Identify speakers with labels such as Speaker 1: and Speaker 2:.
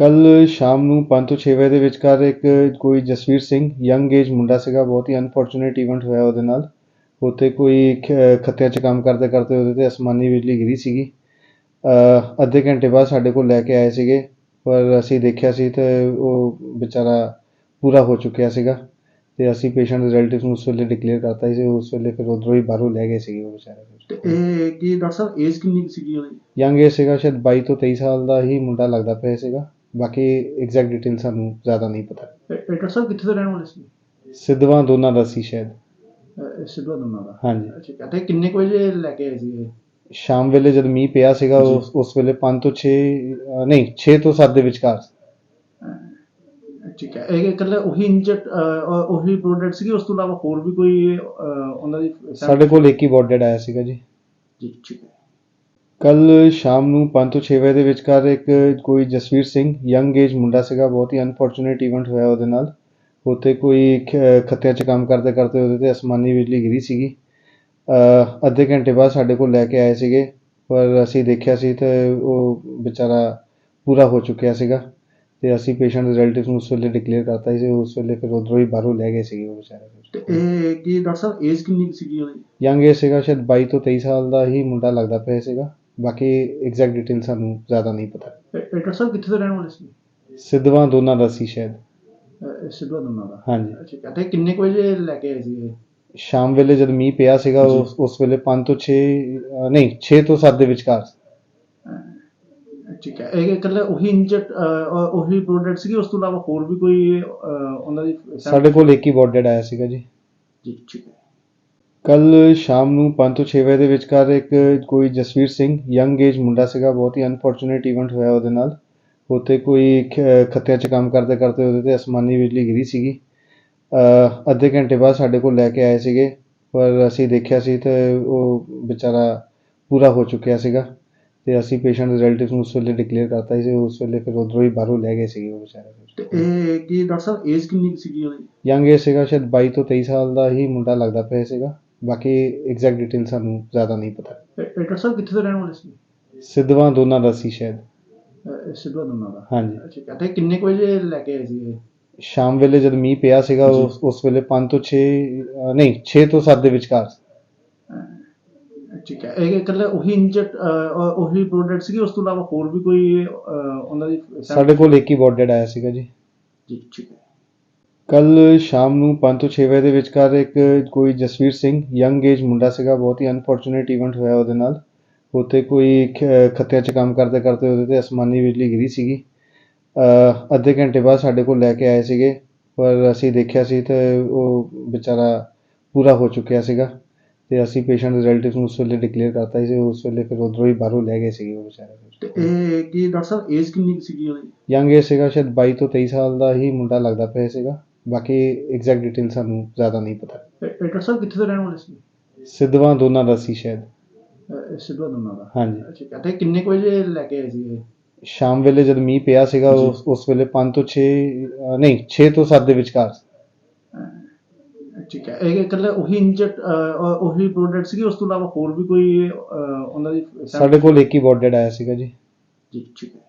Speaker 1: ਕੱਲ ਸ਼ਾਮ ਨੂੰ 5 ਤੋਂ 6 ਵਜੇ ਦੇ ਵਿਚਕਾਰ ਇੱਕ ਕੋਈ ਜਸਵੀਰ ਸਿੰਘ ਯੰਗ ਏਜ ਮੁੰਡਾ ਸੀਗਾ ਬਹੁਤ ਹੀ ਅਨਫੋਰਚੂਨੇਟ ਇਵੈਂਟ ਹੋਇਆ ਉਹਦੇ ਨਾਲ। ਉੱਥੇ ਕੋਈ ਖੱਤਿਆਂ 'ਚ ਕੰਮ ਕਰਦੇ ਕਰਦੇ ਉਹਦੇ ਤੇ ਅਸਮਾਨੀ ਬਿਜਲੀ ਗਿਰੀ ਸੀਗੀ। ਅੱਧੇ ਘੰਟੇ ਬਾਅਦ ਸਾਡੇ ਕੋਲ ਲੈ ਕੇ ਆਏ ਸੀਗੇ ਪਰ ਅਸੀਂ ਦੇਖਿਆ ਸੀ ਤੇ ਉਹ ਵਿਚਾਰਾ ਪੂਰਾ ਹੋ ਚੁੱਕਿਆ ਸੀਗਾ ਤੇ ਅਸੀਂ ਪੇਸ਼ੈਂਟ ਦੇ ਰਿਲੇਟਿਵਸ ਨੂੰ ਉਸ ਵੇਲੇ ਡਿਕਲੇਅਰ ਕਰਤਾ ਸੀ ਉਸ ਵੇਲੇ ਫਿਰ ਉਧਰੋਂ ਹੀ ਬਾਹਰੋਂ ਲੈ ਗਏ ਸੀਗੇ ਉਹ ਵਿਚਾਰੇ।
Speaker 2: ਇਹ ਕੀ ਡਾਕਟਰ ਸਾਹਿਬ ਏਜ ਕਿੰਨੀ ਸੀਗੀ ਉਹਦੀ?
Speaker 1: ਯੰਗ ਏਜ ਸੀਗਾ ਸ਼ਾਇਦ 22 ਤੋਂ 23 ਸਾਲ ਦਾ ਹੀ ਮੁੰਡਾ ਲੱਗਦਾ ਪਿਆ ਸੀਗਾ। ਬਾਕੀ ਐਗਜ਼ੈਕਟ ਡਿਟੇਲ ਸਾਨੂੰ ਜ਼ਿਆਦਾ ਨਹੀਂ ਪਤਾ।
Speaker 2: ਡਾਕਟਰ ਸਾਹਿਬ ਕਿੱਥੇ ਦੇ ਰਹਿਣ ਵਾਲੇ ਸੀ?
Speaker 1: ਸਿੱਧਵਾਂ ਦੋਨਾਂ ਦਾ ਸੀ ਸ਼ਾਇਦ।
Speaker 2: ਅਹ ਸਿੱਧਵਾ ਦੰਨਾ ਦਾ?
Speaker 1: ਹਾਂਜੀ।
Speaker 2: ਅੱਛਾ ਤੇ ਕਿੰਨੇ ਕੁ ਵਜੇ ਲੈ ਕੇ ਆਏ ਸੀ ਇਹ?
Speaker 1: ਸ਼ਾਮ ਵੇਲੇ ਜਦ ਮੀਂਹ ਪਿਆ ਸੀਗਾ ਉਸ ਉਸ ਵੇਲੇ 5 ਤੋਂ 6 ਨਹੀਂ 6 ਤੋਂ 7 ਦੇ ਵਿਚਕਾਰ
Speaker 2: ਅਹ ਠੀਕ ਹੈ। ਇਹ ਇਕੱਲੇ ਉਹੀ ਇੰਜਟ ਉਹੀ ਪ੍ਰੋਡਕਟ ਸੀਗੇ ਉਸ ਤੋਂ ਇਲਾਵਾ ਹੋਰ ਵੀ ਕੋਈ ਅਹ, ਉਹਨਾਂ ਦੀ
Speaker 1: ਸਾਡੇ ਕੋਲ ਇੱਕ ਹੀ ਬੋਰਡਡ ਆਇਆ ਸੀਗਾ ਜੀ।
Speaker 2: ਜੀ ਠੀਕ ਹੈ।
Speaker 1: ਕੱਲ ਸ਼ਾਮ ਨੂੰ 5 ਤੋਂ 6 ਵਜੇ ਦੇ ਵਿਚਕਾਰ ਇੱਕ ਕੋਈ ਜਸਵੀਰ ਸਿੰਘ ਯੰਗ ਏਜ ਮੁੰਡਾ ਸੀਗਾ ਬਹੁਤ ਹੀ ਅਨਫੋਰਚੂਨੇਟ ਇਵੈਂਟ ਹੋਇਆ ਉਹਦੇ ਨਾਲ। ਉੱਥੇ ਕੋਈ ਖੱਤਿਆਂ 'ਚ ਕੰਮ ਕਰਦੇ ਕਰਦੇ ਉਹਦੇ ਤੇ ਅਸਮਾਨੀ ਬਿਜਲੀ ਗਿਰੀ ਸੀਗੀ। ਅੱਧੇ ਘੰਟੇ ਬਾਅਦ ਸਾਡੇ ਕੋਲ ਲੈ ਕੇ ਆਏ ਸੀਗੇ ਪਰ ਅਸੀਂ ਦੇਖਿਆ ਸੀ ਤੇ ਉਹ ਵਿਚਾਰਾ ਪੂਰਾ ਹੋ ਚੁੱਕਿਆ ਸੀਗਾ ਤੇ ਅਸੀਂ ਪੇਸ਼ੈਂਟ ਦੇ ਰਿਲੇਟਿਵਸ ਨੂੰ ਉਸ ਵੇਲੇ ਡਿਕਲੇਅਰ ਕਰਤਾ ਸੀ ਉਸ ਵੇਲੇ ਫਿਰ ਉਧਰੋਂ ਹੀ ਬਾਹਰੋਂ ਲੈ ਗਏ ਸੀਗੇ ਉਹ ਵਿਚਾਰੇ।
Speaker 2: ਤੇ ਇਹ ਕੀ ਡਾਕਟਰ ਸਾਹਿਬ ਏਜ ਕਿੰਨੀ ਸੀਗੀ ਉਹਦੀ?
Speaker 1: ਯੰਗ ਏਜ ਸੀਗਾ ਸ਼ਾਇਦ 22 ਤੋਂ 23 ਸਾਲ ਦਾ ਹੀ ਮੁੰਡਾ ਲੱਗਦਾ ਪਿਆ ਸੀਗਾ। ਬਾਕੀ ਐਗਜ਼ੈਕਟ ਡਿਟੇਲ ਸਾਨੂੰ ਜ਼ਿਆਦਾ ਨਹੀਂ ਪਤਾ।
Speaker 2: ਡਾਕਟਰ ਸਾਹਿਬ ਕਿੱਥੇ ਦੇ ਰਹਿਣ ਵਾਲੇ ਸੀ?
Speaker 1: ਸਿੱਧਵਾਂ ਦੋਨਾਂ ਦਾ ਸੀ ਸ਼ਾਇਦ।
Speaker 2: ਅਹ, ਸਿੱਧਵਾ ਦੰਨਾ ਦਾ।
Speaker 1: ਹਾਂਜੀ।
Speaker 2: ਅੱਛਾ ਤੇ ਕਿੰਨੇ ਕੁ ਵਜੇ ਲੈ ਕੇ ਆਏ ਸੀ ਇਹ?
Speaker 1: ਸ਼ਾਮ ਵੇਲੇ ਜਦ ਮੀਂਹ ਪਿਆ ਸੀਗਾ ਉਸ ਉਸ ਵੇਲੇ 5 ਤੋਂ 6 ਨਹੀਂ 6 ਤੋਂ 7 ਦੇ ਵਿਚਕਾਰ
Speaker 2: ਅਹ, ਠੀਕ ਹੈ। ਇਹ ਇਕੱਲੇ ਉਹੀ ਇੰਜਟ ਉਹੀ ਪ੍ਰੋਡਕਟ ਸੀਗੇ ਉਸ ਤੋਂ ਇਲਾਵਾ ਹੋਰ ਵੀ ਕੋਈ ਅਹ, ਉਹਨਾਂ ਦੀ
Speaker 1: ਸਾਡੇ ਕੋਲ ਇੱਕ ਹੀ ਬੋਰਡਡ ਆਇਆ ਸੀਗਾ ਜੀ।
Speaker 2: ਜੀ ਠੀਕ ਹੈ।
Speaker 1: ਕੱਲ ਸ਼ਾਮ ਨੂੰ 5 ਤੋਂ 6 ਵਜੇ ਦੇ ਵਿਚਕਾਰ ਇੱਕ ਕੋਈ ਜਸਵੀਰ ਸਿੰਘ ਯੰਗ ਏਜ ਮੁੰਡਾ ਸੀਗਾ ਬਹੁਤ ਹੀ ਅਨਫੋਰਚੂਨੇਟ ਇਵੈਂਟ ਹੋਇਆ ਉਹਦੇ ਨਾਲ। ਉੱਥੇ ਕੋਈ ਖੱਤਿਆਂ 'ਚ ਕੰਮ ਕਰਦੇ ਕਰਦੇ ਉਹਦੇ ਤੇ ਅਸਮਾਨੀ ਬਿਜਲੀ ਗਿਰੀ ਸੀਗੀ। ਅੱਧੇ ਘੰਟੇ ਬਾਅਦ ਸਾਡੇ ਕੋਲ ਲੈ ਕੇ ਆਏ ਸੀਗੇ ਪਰ ਅਸੀਂ ਦੇਖਿਆ ਸੀ ਤੇ ਉਹ ਵਿਚਾਰਾ ਪੂਰਾ ਹੋ ਚੁੱਕਿਆ ਸੀਗਾ ਤੇ ਅਸੀਂ ਪੇਸ਼ੈਂਟ ਦੇ ਰਿਲੇਟਿਵਸ ਨੂੰ ਉਸ ਵੇਲੇ ਡਿਕਲੇਅਰ ਕਰਤਾ ਸੀ ਉਸ ਵੇਲੇ ਫਿਰ ਉਧਰੋਂ ਹੀ ਬਾਹਰੋਂ ਲੈ ਗਏ ਸੀਗੇ ਉਹ ਵਿਚਾਰੇ।
Speaker 2: ਤੇ ਇਹ ਕੀ ਡਾਕਟਰ ਸਾਹਿਬ ਏਜ ਕਿੰਨੀ ਸੀਗੀ ਉਹਦੀ?
Speaker 1: ਯੰਗ ਏਜ ਸੀਗਾ ਸ਼ਾਇਦ 22 ਤੋਂ 23 ਸਾਲ ਦਾ ਹੀ ਮੁੰਡਾ ਲੱਗਦਾ ਪਿਆ ਸੀਗਾ। ਬਾਕੀ ਐਗਜ਼ੈਕਟ ਡਿਟੇਲ ਸਾਨੂੰ ਜ਼ਿਆਦਾ ਨਹੀਂ ਪਤਾ।
Speaker 2: ਡਾਕਟਰ ਸਾਹਿਬ ਕਿੱਥੇ ਦੇ ਰਹਿਣ ਵਾਲੇ ਸੀ?
Speaker 1: ਸਿੱਧਵਾਂ ਦੋਨਾਂ ਦਾ ਸੀ ਸ਼ਾਇਦ।
Speaker 2: ਅਹ, ਸਿੱਧਵਾ ਦੰਨਾ ਦਾ?
Speaker 1: ਹਾਂਜੀ।
Speaker 2: ਅੱਛਾ ਤੇ ਕਿੰਨੇ ਕੁ ਵਜੇ ਲੈ ਕੇ ਆਏ ਸੀ ਇਹ?
Speaker 1: ਸ਼ਾਮ ਵੇਲੇ ਜਦ ਮੀਂਹ ਪਿਆ ਸੀਗਾ ਉਸ ਉਸ ਵੇਲੇ 5 ਤੋਂ 6 ਨਹੀਂ 6 ਤੋਂ 7 ਦੇ ਵਿਚਕਾਰ
Speaker 2: ਅਹ, ਠੀਕ ਹੈ ਇਹ ਇਕੱਲੇ ਉਹੀ ਇੰਜਟ ਉਹੀ ਪ੍ਰੋਡਕਟ ਸੀਗੇ ਉਸ ਤੋਂ ਇਲਾਵਾ ਹੋਰ ਵੀ ਕੋਈ ਅਹ, ਉਹਨਾਂ ਦੀ
Speaker 1: ਸਾਡੇ ਕੋਲ ਇੱਕ ਹੀ ਬੋਰਡਡ ਆਇਆ ਸੀਗਾ ਜੀ।
Speaker 2: ਜੀ ਠੀਕ ਹੈ।
Speaker 1: ਕੱਲ ਸ਼ਾਮ ਨੂੰ 5 ਤੋਂ 6 ਵਜੇ ਦੇ ਵਿਚਕਾਰ ਇੱਕ ਕੋਈ ਜਸਵੀਰ ਸਿੰਘ ਯੰਗ ਏਜ ਮੁੰਡਾ ਸੀਗਾ ਬਹੁਤ ਹੀ ਅਨਫੋਰਚੂਨੇਟ ਇਵੈਂਟ ਹੋਇਆ ਉਹਦੇ ਨਾਲ। ਉੱਥੇ ਕੋਈ ਖੱਤਿਆਂ 'ਚ ਕੰਮ ਕਰਦੇ ਕਰਦੇ ਉਹਦੇ ਤੇ ਅਸਮਾਨੀ ਬਿਜਲੀ ਗਿਰੀ ਸੀਗੀ। ਅੱਧੇ ਘੰਟੇ ਬਾਅਦ ਸਾਡੇ ਕੋਲ ਲੈ ਕੇ ਆਏ ਸੀਗੇ ਪਰ ਅਸੀਂ ਦੇਖਿਆ ਸੀ ਤੇ ਉਹ ਵਿਚਾਰਾ ਪੂਰਾ ਹੋ ਚੁੱਕਿਆ ਸੀਗਾ ਤੇ ਅਸੀਂ ਪੇਸ਼ੈਂਟ ਦੇ ਰਿਲੇਟਿਵਸ ਨੂੰ ਉਸ ਵੇਲੇ ਡਿਕਲੇਅਰ ਕਰਤਾ ਸੀ ਉਸ ਵੇਲੇ ਫਿਰ ਉਧਰੋਂ ਹੀ ਬਾਹਰੋਂ ਲੈ ਗਏ ਸੀਗੇ ਉਹ ਵਿਚਾਰੇ।
Speaker 2: ਤੇ ਇਹ ਕੀ ਡਾਕਟਰ ਸਾਹਿਬ ਏਜ ਕਿੰਨੀ ਸੀਗੀ ਉਹਦੀ?
Speaker 1: ਯੰਗ ਏਜ ਸੀਗਾ ਸ਼ਾਇਦ 22 ਤੋਂ 23 ਸਾਲ ਦਾ ਹੀ ਮੁੰਡਾ ਲੱਗਦਾ ਪਿਆ ਸੀਗਾ। ਬਾਕੀ ਐਗਜ਼ੈਕਟ ਡਿਟੇਲ ਸਾਨੂੰ ਜ਼ਿਆਦਾ ਨਹੀਂ ਪਤਾ।
Speaker 2: ਡਾਕਟਰ ਸਾਹਿਬ ਕਿੱਥੇ ਦੇ ਰਹਿਣ ਵਾਲੇ ਸੀ?
Speaker 1: ਸਿੱਧਵਾਂ ਦੋਨਾਂ ਦਾ ਸੀ ਸ਼ਾਇਦ।
Speaker 2: ਅਹ, ਸਿੱਧਵਾ ਦੰਨਾ ਦਾ।
Speaker 1: ਹਾਂਜੀ।
Speaker 2: ਅੱਛਾ ਤੇ ਕਿੰਨੇ ਕੁ ਵਜੇ ਲੈ ਕੇ ਆਏ ਸੀ ਇਹ?
Speaker 1: ਸ਼ਾਮ ਵੇਲੇ ਜਦ ਮੀਂਹ ਪਿਆ ਸੀਗਾ ਉਸ ਉਸ ਵੇਲੇ 5 ਤੋਂ 6 ਨਹੀਂ 6 ਤੋਂ 7 ਦੇ ਵਿਚਕਾਰ
Speaker 2: ਅਹ, ਠੀਕ ਹੈ। ਇਹ ਇਕੱਲੇ ਉਹੀ ਇੰਜਟ ਉਹੀ ਪ੍ਰੋਡਕਟ ਸੀਗੇ ਉਸ ਤੋਂ ਇਲਾਵਾ ਹੋਰ ਵੀ ਕੋਈ ਅਹ, ਉਹਨਾਂ ਦੀ
Speaker 1: ਸਾਡੇ ਕੋਲ ਇੱਕ ਹੀ ਬੋਰਡਡ ਆਇਆ ਸੀਗਾ ਜੀ।
Speaker 2: ਜੀ ਠੀਕ ਹੈ।